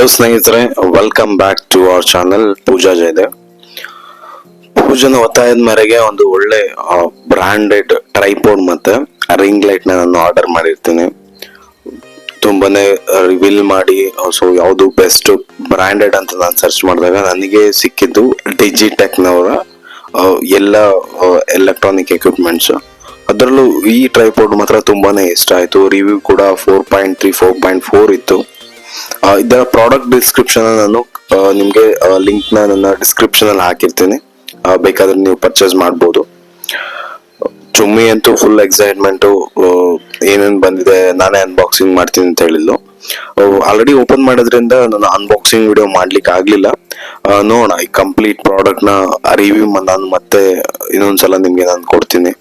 Hello ಸ್ನೇಹಿತರೆ welcome back to our channel Pooja Jayadev ಪೂಜನ ಒತ್ತಾಯದ ಮೇರೆಗೆ ಒಂದು ಒಳ್ಳೆ ಬ್ರಾಂಡೆಡ್ ಟ್ರೈಪೋಡ್ ಮತ್ತೆ ರಿಂಗ್ ಲೈಟ್ ನಾನು ಆರ್ಡರ್ ಮಾಡಿರ್ತೀನಿ. ತುಂಬಾನೇ ರಿವೀಲ್ ಮಾಡಿ, ಸೊ ಯಾವುದು ಬೆಸ್ಟ್ ಬ್ರಾಂಡೆಡ್ ಅಂತ ನಾನು ಸರ್ಚ್ ಮಾಡಿದಾಗ ನನಗೆ ಸಿಕ್ಕಿದ್ದು ಡಿಜಿಟೆಕ್ನವರ ಎಲ್ಲ ಎಲೆಕ್ಟ್ರಾನಿಕ್ ಎಕ್ವಿಪ್ಮೆಂಟ್ಸ್ ಅದರಲ್ಲೂ ಈ ಟ್ರೈಪೋಡ್ ಮಾತ್ರ ತುಂಬಾನೇ ಇಷ್ಟ ಆಯ್ತು. ರಿವ್ಯೂ ಕೂಡ four point three four point four ಇತ್ತು. ಇದರ ಪ್ರಾಡಕ್ಟ್ ಡಿಸ್ಕ್ರಿಪ್ಷನ್ ನಾನು ನಿಮಗೆ ಲಿಂಕ್ನ ನನ್ನ ಡಿಸ್ಕ್ರಿಪ್ಷನ್ ಅಲ್ಲಿ ಹಾಕಿರ್ತೀನಿ. ಬೇಕಾದ್ರೆ ನೀವು ಪರ್ಚೇಸ್ ಮಾಡ್ಬೋದು. ಚುಮ್ಮಿ ಅಂತೂ ಫುಲ್ ಎಕ್ಸೈಟ್ಮೆಂಟ್ ಏನೇನು ಬಂದಿದೆ, ನಾನೇ ಅನ್ಬಾಕ್ಸಿಂಗ್ ಮಾಡ್ತೀನಿ ಅಂತ ಹೇಳಿದ್ಲು. ಆಲ್ರೆಡಿ ಓಪನ್ ಮಾಡೋದ್ರಿಂದ ನಾನು ಅನ್ಬಾಕ್ಸಿಂಗ್ ವಿಡಿಯೋ ಮಾಡ್ಲಿಕ್ಕೆ ಆಗಲಿಲ್ಲ. ನೋಡೋಣ, ಈ ಕಂಪ್ಲೀಟ್ ಪ್ರಾಡಕ್ಟ್ನ ರಿವ್ಯೂ ನಾನು ಮತ್ತೆ ಇನ್ನೊಂದ್ಸಲ ನಿಮಗೆ ನಾನು ಕೊಡ್ತೀನಿ.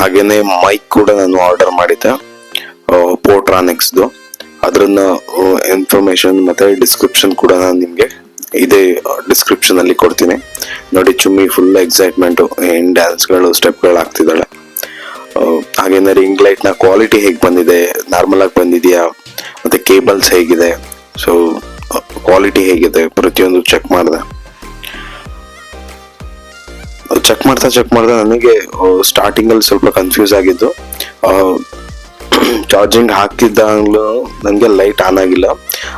ಹಾಗೇನೆ ಮೈಕ್ ಕೂಡ ನಾನು ಆರ್ಡರ್ ಮಾಡಿದ್ದೆ. ಪೋಟ್ರಾನಿಕ್ಸ್ದು ಅದ್ರನ್ನ ಇನ್ಫಾರ್ಮೇಶನ್ ಮತ್ತೆ ಡಿಸ್ಕ್ರಿಪ್ಷನ್ ಕೂಡ ನಾನು ನಿಮಗೆ ಇದೇ ಡಿಸ್ಕ್ರಿಪ್ಷನ್ ಅಲ್ಲಿ ಕೊಡ್ತೀನಿ. ನೋಡಿ, ಚುಮ್ಮಿ ಫುಲ್ ಎಕ್ಸೈಟ್ಮೆಂಟ್ ಏನು ಡ್ಯಾನ್ಸ್ಗಳು ಸ್ಟೆಪ್ಗಳು ಆಗ್ತಿದ್ದಾಳೆ. ಹಾಗೇನೆ ರಿಂಗ್ ಲೈಟ್ನ ಕ್ವಾಲಿಟಿ ಹೇಗೆ ಬಂದಿದೆ? ನಾರ್ಮಲ್ ಆಗಿ ಬಂದಿದೆಯಾ? ಮತ್ತೆ ಕೇಬಲ್ಸ್ ಹೇಗಿದೆ? ಸೊ ಕ್ವಾಲಿಟಿ ಹೇಗಿದೆ? ಪ್ರತಿಯೊಂದು ಚೆಕ್ ಮಾಡಿದೆ. ಚೆಕ್ ಮಾಡ್ತಾ ಚೆಕ್ ಮಾಡ್ದೆ, ನನಗೆ ಸ್ಟಾರ್ಟಿಂಗ್ ಅಲ್ಲಿ ಸ್ವಲ್ಪ ಕನ್ಫ್ಯೂಸ್ ಆಗಿದ್ದು. ಚಾರ್ಜಿಂಗ್ ಹಾಕಿದ್ದಾಗಲೂ ನನಗೆ ಲೈಟ್ ಆನ್ ಆಗಿಲ್ಲ.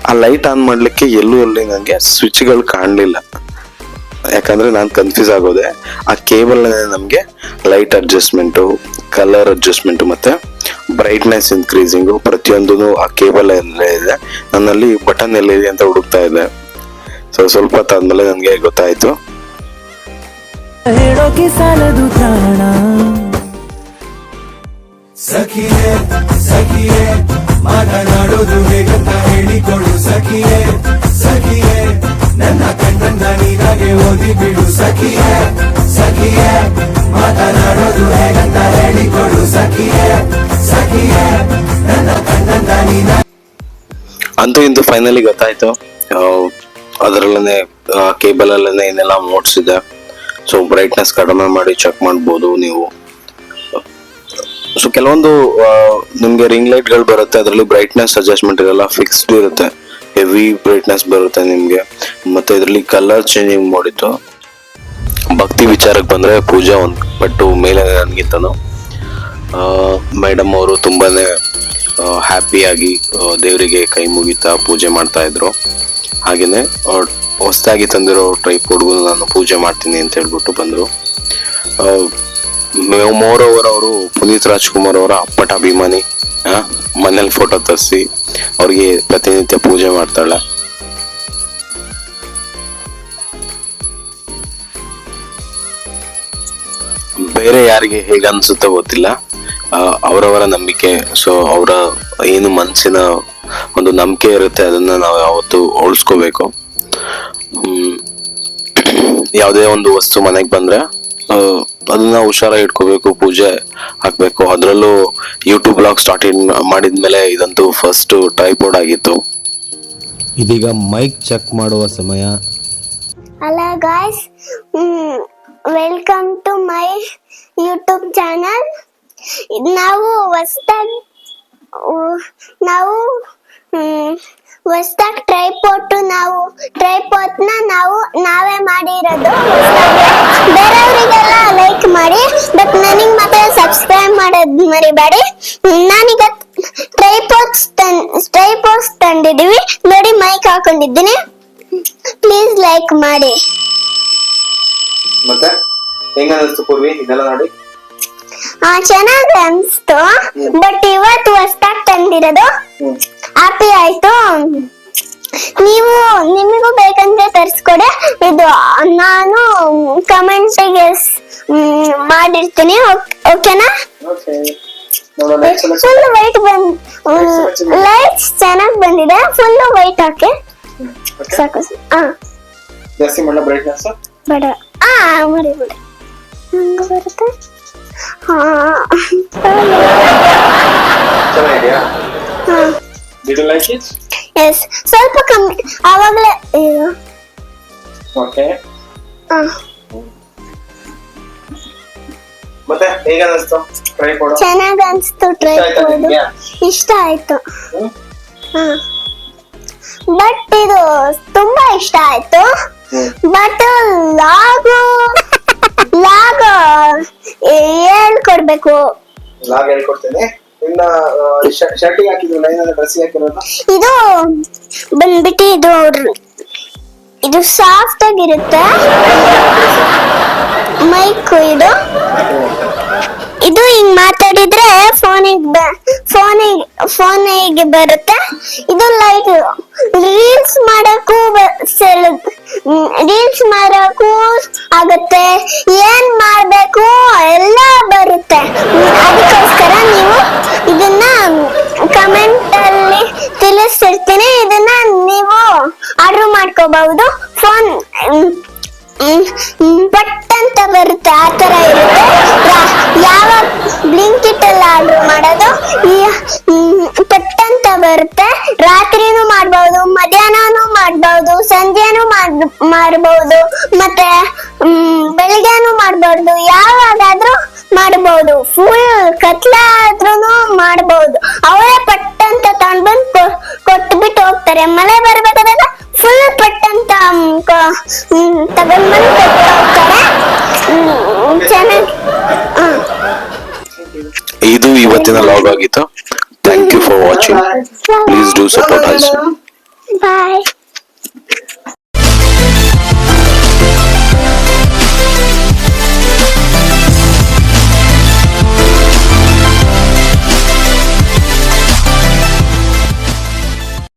ಆ ಲೈಟ್ ಆನ್ ಮಾಡಲಿಕ್ಕೆ ಎಲ್ಲೂ ಅಲ್ಲಿ ನನಗೆ ಸ್ವಿಚ್ಗಳು ಕಾಣಲಿಲ್ಲ. ಯಾಕಂದರೆ ನಾನು ಕನ್ಫ್ಯೂಸ್ ಆಗೋದೆ. ಆ ಕೇಬಲ್ ನಮಗೆ ಲೈಟ್ ಅಡ್ಜಸ್ಟ್ಮೆಂಟು ಕಲರ್ ಅಡ್ಜಸ್ಟ್ಮೆಂಟು ಮತ್ತು ಬ್ರೈಟ್ನೆಸ್ ಇನ್ಕ್ರೀಸಿಂಗು ಪ್ರತಿಯೊಂದೂ ಆ ಕೇಬಲ್ ಎಲ್ಲೇ ಇದೆ. ನನ್ನಲ್ಲಿ ಬಟನ್ ಎಲ್ಲಿದೆ ಅಂತ ಹುಡುಕ್ತಾ ಇದೆ ಸೊ ಸ್ವಲ್ಪ ಹೊತ್ತಾದ್ಮೇಲೆ ನನಗೆ ಗೊತ್ತಾಯಿತು. ಸಖಿಯೇ ಸಖಿಯೇ, ಮಾತನಾಡೋದು ಹೇಗಂತ ಹೇಳಿಕೊಡು ಸಖಿಯೇ ಸಖಿಯೇ, ನನ್ನ ಕಣ್ಣನ್ನ ನೀನಾಗೆ ಓದಿ ಬಿಡು ಸಖಿಯೇ ಸಖಿಯೇ, ಮಾತನಾಡೋದು ಹೇಗಂತ ಹೇಳಿಕೊಡು ಸಖಿಯೇ ಸಖಿಯೇ, ನನ್ನ ಕಣ್ಣನ್ನ ನೀನ ಅಂತೂ ಇಂದು ಫೈನಲಿ ಗೊತ್ತಾಯ್ತು. ಅದರಲ್ಲೇ ಕೇಬಲ್ ಅಲ್ಲೇ ಏನೆಲ್ಲ ಮೋಡ್ಸ್ ಇದೆ ಸೊ ಬ್ರೈಟ್ನೆಸ್ ಕಡಿಮೆ ಮಾಡಿ ಚೆಕ್ ಮಾಡ್ಬೋದು ನೀವು. ಸೊ ಕೆಲವೊಂದು ನಿಮಗೆ ರಿಂಗ್ ಲೈಟ್ಗಳು ಬರುತ್ತೆ, ಅದರಲ್ಲಿ ಬ್ರೈಟ್ನೆಸ್ ಅಡ್ಜಸ್ಟ್ಮೆಂಟ್ ಇರಲ್ಲ ಫಿಕ್ಸ್ಡ್ ಇರುತ್ತೆ ಹೆವಿ ಬ್ರೈಟ್ನೆಸ್ ಬರುತ್ತೆ ನಿಮಗೆ. ಮತ್ತೆ ಇದರಲ್ಲಿ ಕಲರ್ ಚೇಂಜಿಂಗ್ ಮಾಡಿತ್ತು ಭಕ್ತಿ ವಿಚಾರಕ್ಕೆ ಬಂದ್ರೆ ಪೂಜಾ ಒಂದು ಬಟ್ಟು ಮೇಲೆ ನನಗಿಂತನೂ. ಮೇಡಮ್ ಅವರು ತುಂಬಾನೇ ಹ್ಯಾಪಿಯಾಗಿ ದೇವರಿಗೆ ಕೈ ಮುಗಿತಾ ಪೂಜೆ ಮಾಡ್ತಾ ಇದ್ರು. ಹಾಗೇನೆ ಹೊಸದಾಗಿ ತಂದಿರೋ ಟ್ರೈಪೋಡ್ಗೂ ನಾನು ಪೂಜೆ ಮಾಡ್ತೀನಿ ಅಂತ ಹೇಳ್ಬಿಟ್ಟು ಬಂದರು. ಮೋರ್ ಅವರು ಪುನೀತ್ ರಾಜ್ಕುಮಾರ್ ಅವರ ಅಪ್ಪಟ ಅಭಿಮಾನಿ. ಮನೇಲಿ ಫೋಟೋ ತರಿಸಿ, ಅವ್ರಿಗೆ ಪ್ರತಿನಿತ್ಯ ಪೂಜೆ ಮಾಡ್ತಾಳೆ. ಬೇರೆ ಯಾರಿಗೆ ಹೇಗೆ ಅನ್ಸುತ್ತೋ ಗೊತ್ತಿಲ್ಲ ಅವರವರ ನಂಬಿಕೆ ಸೊ ಅವರ ಏನು ಮನಸ್ಸಿನ ಒಂದು ನಂಬಿಕೆ ಇರುತ್ತೆ, ಅದನ್ನ ನಾವು ಯಾವತ್ತು ಉಳಿಸ್ಕೋಬೇಕು. ಯಾವುದೇ ಒಂದು ವಸ್ತು ಮನೆಗೆ ಬಂದ್ರೆ ಅದನ್ನ ಹುಷಾರಾಗಿ ಇಟ್ಕೋಬೇಕು ಪೂಜೆ ಹಾಕಬೇಕು. ಅದರಲ್ಲೂ ಯೂಟ್ಯೂಬ್ ಬ್ಲಾಗ್ ಸ್ಟಾರ್ಟ್ ಮಾಡಿದ್ಮೇಲೆ ಇದಂತೂ ಫಸ್ಟ್ ಟ್ರೈಪೋರ್ಡ್ ಆಗಿತ್ತು. ಇದೀಗ ಮೈಕ್ ಚೆಕ್ ಮಾಡುವ ಸಮಯ. Hello guys welcome to my YouTube channel ನಾವು ಹೊಸ್ದಾಗಿ ನಾವು ಹೊಸ್ದಾಗಿ ಟ್ರೈ ಪೋಟು ನಾವು ಟ್ರೈ ನಾವು, ನಾವೇ ಮಾಡಿರೋದು. ಬೇರೆಯವರಿಗೆಲ್ಲ ಲೈಕ್ ಮಾಡಿ ಬಟ್ ನನಗೆ ಮಾತ್ರ ಸಬ್ಸ್ಕ್ರೈಬ್ ಮಾಡೋದು ಮರಿಬೇಡಿ. ನಾನೀಗ ಟ್ರೈ ಪೋಟ್ಸ್ ಟ್ರೈ ಪೋಟ್ಸ್ ತಂದಿದ್ದೀವಿ ನೋಡಿ ಮೈಕ್ ಹಾಕೊಂಡಿದ್ದೀನಿ. ಪ್ಲೀಸ್ ಲೈಕ್ ಮಾಡಿ. ಮತ್ತೆ, ಹೆಂಗ ಅನಿಸ್ತು ಇದೆಲ್ಲ ನೋಡಿ. ಚೆನ್ನಾಗಿ ಅನ್ಸ್ತು. ಬಟ್ ಇವತ್ತು ಹೊಸ್ದಾಗ್ ತಂದಿರೋದು ಹ್ಯಾಪಿ ಆಯ್ತು. ನೀವು ನಿಮಗೂ ಬೇಕಂದ್ರೆ ತರಿಸ್ಕೊಡೆ. ಇದು ನಾನು ಕಮೆಂಟಿಗೆ ಮಾಡಿರ್ತೀನಿ. ಓಕೆನಾ ಫುಲ್ ವೈಟ್ ಬಂದ್ ಲೈಟ್ಸ್ ಚೆನ್ನಾಗಿ ಬಂದಿದೆ. ಫುಲ್ ವೈಟ್ ಹಾಕಿ. ಸಾಕು. ಹಾ ಜಾಸ್ತಿ ಮಾಡಲ ಬ್ರೈಟ್ನೆಸ್ ಬೇಡ. ಆ ಮಾಡಿ ಬಿಡಿ ಹಂಗೆ ಬರುತ್ತೆ. ಚೆನ್ನಾಗಿದೆಯಾ? ಇಟ್ ಎಸ್ ಸ್ವಲ್ಪ ಕಮ್ಮಿ. ಆವಾಗಲೇ ಓಕೆ ಹಾ. ಮತ್ತೆ ಹೇಗೆ ಟ್ರೈ ಕೊಡು. ಚೆನ್ನಾಗ್ ಅನ್ಸ್ತು ಟ್ರೈ ಇಷ್ಟ ಆಯ್ತಾ ಮಾಡೋದು ನಿಮ್ಗೆ? ಇಷ್ಟ ಆಯ್ತು. ಹ್ಮ್? ಹಾ. ಬಟ್ ಇದು ತುಂಬಾ ಇಷ್ಟ ಆಯ್ತು. ಬಟ್ ಲಾಗ್ ಹೇಳ್ಕೊಡ್ಬೇಕು. ನಾವ್ ಹೇಳ್ಕೊಡ್ತೇನೆ. ಇನ್ನ ಶರ್ಟಿಗೆ ಹಾಕಿದ್ರು ಲೈನ್ ಡ್ರೆಸ್ ಹಾಕಿರೋದು? ಇದು ಬಂದ್ಬಿಟ್ಟು ಇದು ಇದು ಸಾಫ್ಟ್ ಆಗಿರುತ್ತೆ. ಮೈಕ್ ಇದು. ಇದು ಹಿಂಗ್ ಮಾತಾಡಿದ್ರೆ ಫೋನಿಗೆ ಫೋನಿಗೆ ಫೋನಿಗೆ ಬರುತ್ತೆ. ಇದು ಲೈಟ್ ರೀಲ್ಸ್ ಮಾಡಕ್ಕೂ ರೀಲ್ಸ್ ಮಾಡಕ್ಕೂ ಆಗುತ್ತೆ. ಏನ್ ಮಾಡ್ಬೇಕು? ಎಲ್ಲ ಬರುತ್ತೆ. ಅದಕ್ಕೋಸ್ಕರ ನೀವು ಇದನ್ನ ಕಮೆಂಟ್ ಅಲ್ಲಿ ತಿಳಿಸಿರ್ತೀನಿ ಇದನ್ನ ನೀವು ಆರ್ಡರ್ ಮಾಡ್ಕೋಬಹುದು. ಫೋನ್ ಬಟ್ ಅಂತ ಬರುತ್ತೆ ಆ ತರ ಇರುತ್ತೆ. ಯಾವ ಬ್ಲಿಂಕಿಟ್ ಅಲ್ಲಿ ಆರ್ಡರ್ ಮಾಡೋದು? ಪಟ್ ಅಂತ ಬರುತ್ತೆ ರಾತ್ರಿನೂ ಮಾಡ್ಬಹುದು ಮತ್ತೆ ಬೆಳಿಗ್ಗೆನು ಮಾಡಬಹುದು ಯಾವಾಗಾದ್ರೂ ಮಾಡಬಹುದು ಫುಲ್ ಕತ್ಲಾದ್ರೂ ಮಾಡಬಹುದು ಅವರೇ ಪಟ್ಟ ಅಂತ ತಗೊಂಡ್ಬಂದು ಕೊಟ್ಟು ಬಿಟ್ಟು ಹೋಗ್ತಾರೆ. ಮಳೆ ಬರ್ಬೇಕಾದಾಗ ಫುಲ್ ಪಟ್ಟಂತ ಮ್, ಕೊ- ತಗೊಂಡ್ಬಂದು ಕೊಟ್ಟು ಹೋಗ್ತಾರೆ. ಚೆನ್ನಾಗಿ ಇದು ಇವತ್ತಿನ ಲಾಗ್ ಆಗಿತ್ತು. Thank you for watching please do support also bye